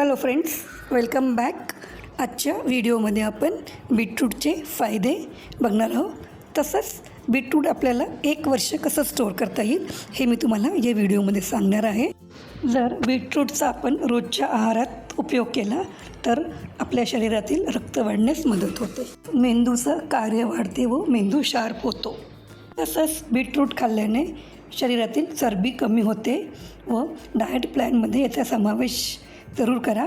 Hello friends welcome back आजच्या व्हिडिओमध्ये आपण बीटरूटचे फायदे बघणार आहोत. तसंच बीटरूट आपल्याला एक वर्ष कसं स्टोअर करता येईल हे मी तुम्हाला या व्हिडिओमध्ये सांगणार आहे. जर बीटरूटचा आपण रोजच्या आहारात उपयोग केला तर आपल्या शरीरातील रक्त वाढण्यास मदत होते. मेंदूचं कार्य वाढते व मेंदू शार्प होतो. तसंच बीटरूट खाल्ल्याने शरीरातील चरबी कमी होते व डाएट प्लॅनमध्ये याचा समावेश जरूर करा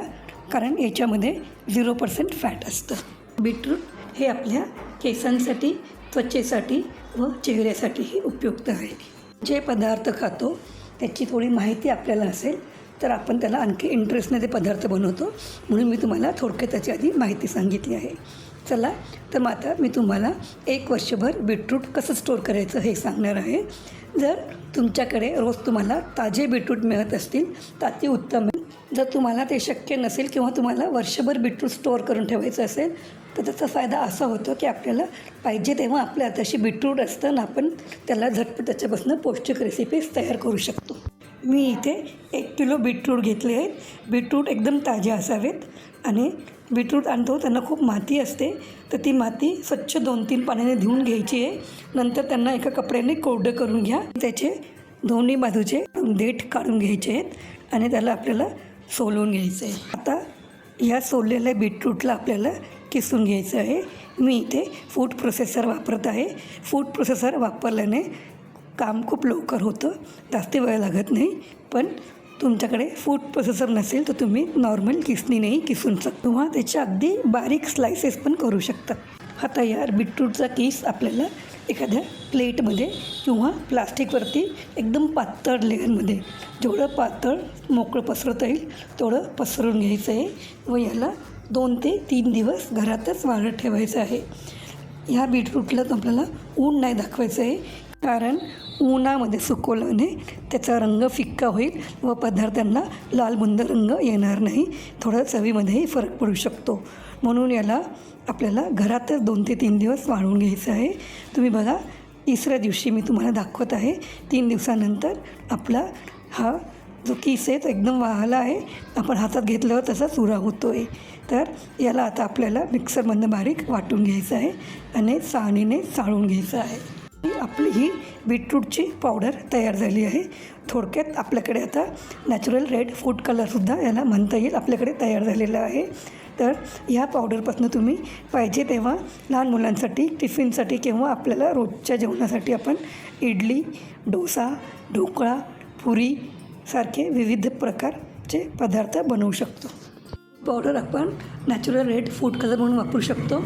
कारण याच्यामध्ये झिरो पर्सेंट फॅट असतं. बीटरूट हे आपल्या केसांसाठी त्वचेसाठी व चेहऱ्यासाठीही उपयुक्त आहे. जे पदार्थ खातो त्याची थोडी माहिती आपल्याला असेल तर आपण त्याला आणखी इंटरेस्टने ते पदार्थ बनवतो. म्हणून मी तुम्हाला थोडक्यात त्याची आधी माहिती सांगितली आहे. चला तर मग आता मी तुम्हाला एक वर्षभर बीटरूट कसं स्टोअर करायचं हे सांगणार आहे. जर तुमच्याकडे रोज तुम्हाला ताजे बीटरूट मिळत असतील तर अति उत्तम आहे. जर तुम्हाला ते शक्य नसेल किंवा तुम्हाला वर्षभर बीटरूट स्टोअर करून ठेवायचं असेल तर त्याचा फायदा असा होतो की आपल्याला पाहिजे तेव्हा आपल्या हाताशी बीटरूट असतं ना आपण त्याला झटपट त्याच्यापासून पौष्टिक रेसिपीज तयार करू शकतो. मी इथे एक किलो बीटरूट घेतले आहेत. बीटरूट एकदम ताजे असावेत आणि बीटरूट आणतो त्यांना खूप माती असते. तर ती माती स्वच्छ दोन तीन पाण्याने धुवून घ्यायची आहे. नंतर त्यांना एका कपड्याने कोरडं करून घ्या. त्याचे दोन्ही बाजूचे देठ काढून घ्यायचे आहेत आणि त्याला आपल्याला सोलून घ्यायचं आहे. आता या सोललेल्या बीटरूटला आपल्याला किसून घ्यायचं आहे. मी इथे फूड प्रोसेसर वापरत आहे. फूड प्रोसेसर वापरल्याने काम खूप लवकर होतं. जास्त वेळ लागत नाही. पण तुमच्याकडे फूड प्रोसेसर नसेल तर तुम्ही नॉर्मल किसणीनेही किसून शकता किंवा त्याच्या अगदी बारीक स्लायसेस पण करू शकता. हा तयार बीटरूटचा केस आपल्याला एखाद्या प्लेटमध्ये किंवा प्लास्टिकवरती एकदम पातळ लेअरमध्ये जेवढं पातळ मोकळं पसरता येईल तेवढं पसरून घ्यायचं आहे व याला दोन ते तीन दिवस घरातच वाळत ठेवायचं आहे. ह्या बीटरूटला आपल्याला ऊन नाही दाखवायचं आहे. कारण उन्हामध्ये सुकवल्याने त्याचा रंग फिक्का होईल व पदार्थांना लालबुंद रंग येणार नाही. थोडं चवीमध्येही फरक पडू शकतो. म्हणून याला आपल्याला घरातच दोन ते तीन दिवस वाळवून घ्यायचं आहे. तुम्ही बघा तिसऱ्या दिवशी मी तुम्हाला दाखवत आहे. तीन दिवसानंतर आपला हा जो किस आहे तो एकदम वाहला आहे. आपण हातात घेतल्यावर तसा चुरा होतो आहे तर याला आता आपल्याला मिक्सरमधनं बारीक वाटून घ्यायचं आहे आणि साणीने चाळून घ्यायचं आहे. आपली ही बीटरूटची पावडर तयार झाली आहे. थोडक्यात आपल्याकडे आता नॅचरल रेड फूड कलरसुद्धा याला म्हणता येईल आपल्याकडे तयार झालेला आहे. तर या पावडरपासून तुम्ही पाहिजे तेव्हा लहान मुलांसाठी टिफिनसाठी किंवा आपल्याला रोजच्या जेवणासाठी आपण इडली डोसा ढोकळा पुरी सारखे विविध प्रकारचे पदार्थ बनवू शकतो. पावडर आपण नॅचरल रेड फूड कलर म्हणून वापरू शकतो.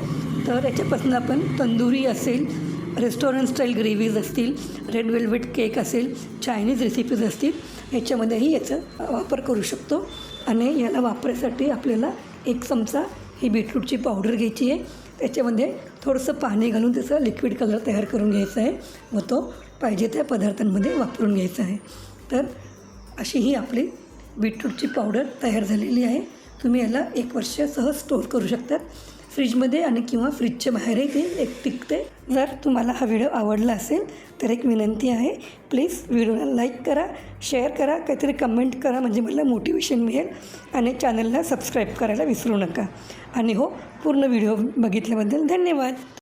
तर याच्यापासून आपण तंदुरी असेल रेस्टॉरंट स्टाईल ग्रेव्हीज असतील रेड वेल्वेट केक असेल चायनीज रेसिपीज असतील याच्यामध्येही याचा वापर करू शकतो. आणि याला वापरायसाठी आपल्याला एक चमचा ही बीटरूटची पावडर घ्यायची आहे. त्याच्यामध्ये थोडंसं पाणी घालून त्याचा लिक्विड कलर तयार करून घ्यायचा आहे व तो पाहिजे त्या पदार्थांमध्ये वापरून घ्यायचा आहे. तर अशी ही आपली बीटरूटची पावडर तयार झालेली आहे. तुम्ही याला एक वर्ष सहज स्टोअर करू शकतात. फ्रीजमध्ये आणि किंवा फ्रीजच्या बाहेरही ते एक टिकते. जर तुम्हाला हा व्हिडिओ आवडला असेल तर एक विनंती आहे प्लीज व्हिडिओला लाईक करा शेअर करा काहीतरी कमेंट करा म्हणजे मला मोटिवेशन मिळेल आणि चॅनलला सबस्क्राईब करायला विसरू नका. आणि हो पूर्ण व्हिडिओ बघितल्याबद्दल धन्यवाद.